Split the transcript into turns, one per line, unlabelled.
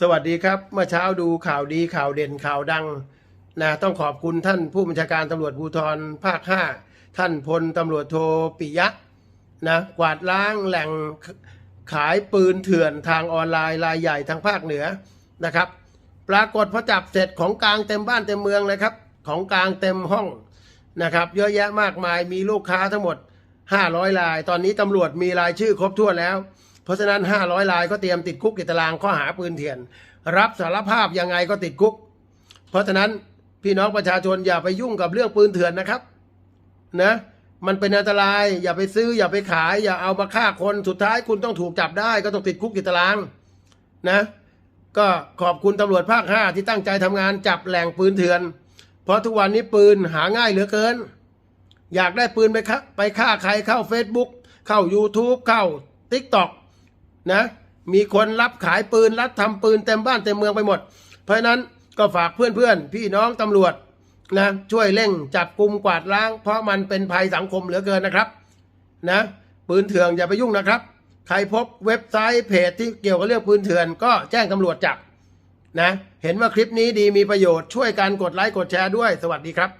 สวัสดีครับ เมื่อเช้าดูข่าวดีข่าวเด่นข่าวดังนะต้องขอบคุณท่านผู้บัญชาการตำรวจภูธรภาค 5 ท่านพลตำรวจโทปิยะนะกวาดล้างแหล่งขายปืนเถื่อนทางออนไลน์รายใหญ่ทางภาคเหนือนะครับ ปรากฏพอจับเสร็จของกลางเต็มบ้านเต็มเมืองเลยครับ ของกลางเต็มห้องนะครับเยอะแยะมากมายมีลูกค้าทั้งหมด 500ราย ตอนนี้ตำรวจมีรายชื่อครบถ้วนแล้ว เพราะฉะนั้น 500รายก็เตรียมติดคุกติดตารางข้อหาปืนเถื่อน รับสารภาพยังไงก็ติดคุก เพราะฉะนั้นพี่น้องประชาชนอย่าไปยุ่งกับเรื่องปืนเถื่อนนะครับนะมันเป็นอันตราย อย่าไปซื้อ อย่าไปขาย อย่าเอามาฆ่าคนสุดท้ายคุณต้องถูกจับได้ ก็ต้องติดคุกติดตารางนะ ก็ขอบคุณตำรวจภาคห้าที่ตั้งใจทำงานจับแหล่งปืนเถื่อน เพราะทุกวันนี้ปืนหาง่ายเหลือเกิน อยากได้ปืนไปฆ่าไปฆ่าใครเข้า Facebook เข้า YouTube เข้า TikTok นะ มีคนรับขายปืนรับทำปืนเต็มบ้านเต็มเมืองไปหมด เพราะฉะนั้นก็ฝากเพื่อนๆ พี่น้องตำรวจนะช่วยเร่งจับกลุ่มกวาดล้าง เพราะมันเป็นภัยสังคมเหลือเกินนะครับนะปืนเถื่อนอย่าไปยุ่งนะครับ ใครพบเว็บไซต์เพจที่เกี่ยวกับเรื่องปืนเถื่อน ก็แจ้งตำรวจจับนะเห็นว่าคลิปนี้ดีมีประโยชน์ช่วยกันกดไลค์กดแชร์ด้วยสวัสดีครับ